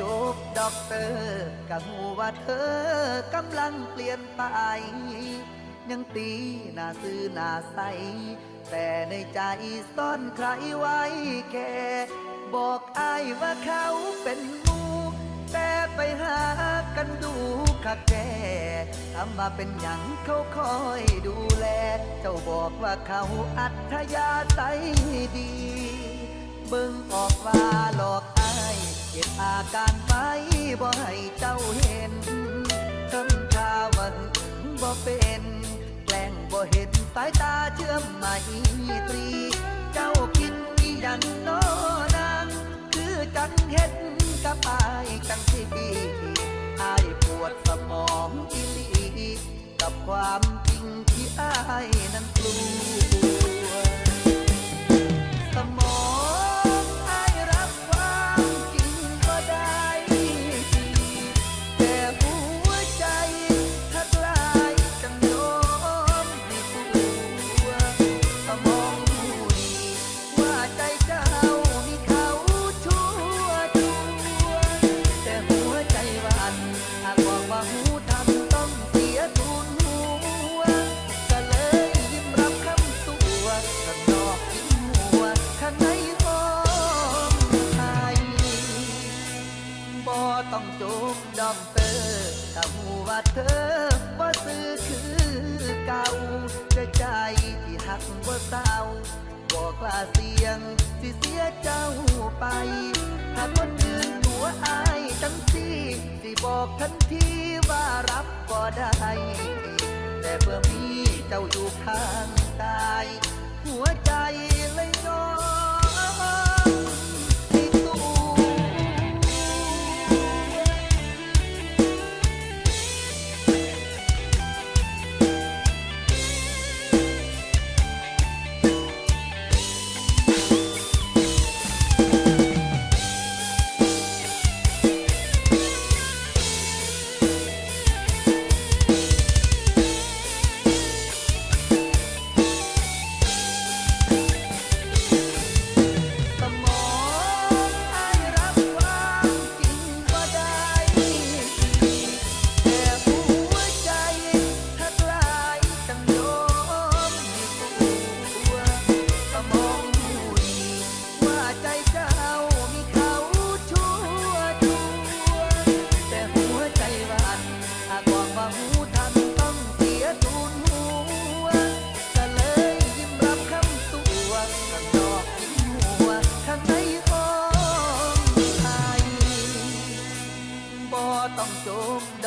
ก็หูว่าเธอกำลังเปลี่ยนไป ยังตีหน้าซื่อหน้าใส แต่ในใจซ่อนใครไว้แค่บอกอายว่าเขาเป็นมูแต่ไปหากันดูคักแก่ทำมาเป็นหยังเขาคอยดูแล เจ้าบอกว่าเขาอัธยาศัยดี เบิ่งออกว่าหลอกอาย ก็บอาการไว้บ่ให้เจ้าเห็นทำท่าว่าหึงบ่เป็น แกล้งบ่เห็นสายตาเชื่อมไม่ตรี เจ้าคิดอีหยังโนนางคือจังเฮ็ดกับอายจังสิดีอายปวดสมองอีหลี กับความจริงที่อายนั้นกลัว จมดอกเตอร์ถ้าหูว่าเธอว่าซื้อคือเก่าจะใจที่หักว่าเศร้าบอกกล้าเสียงสิเสียเจ้าไป ถ้าคนอื่นหัวอายจังสิสิบอกทันทีว่ารับก็ได้ แต่เพื่อมีเจ้าอยู่ข้าง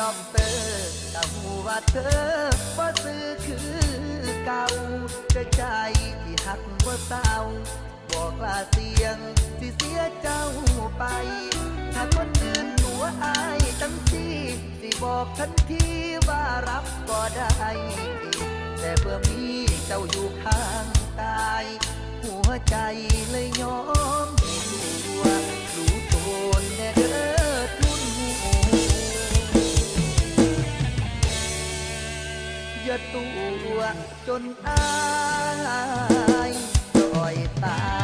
ดอมเตอร์แต่หูว่าเธอบ่ซื้อคือเก่าจะใจที่หักบ่เศร้าบอกลาเสียงสิเสียเจ้าไป ถ้าคนอื่นตัวอายจังสิสิบอกทันทีว่ารับก็ได้ แต่เพื่อมีเจ้าอยู่ข้าง อตัวจนอายปล่อยตาย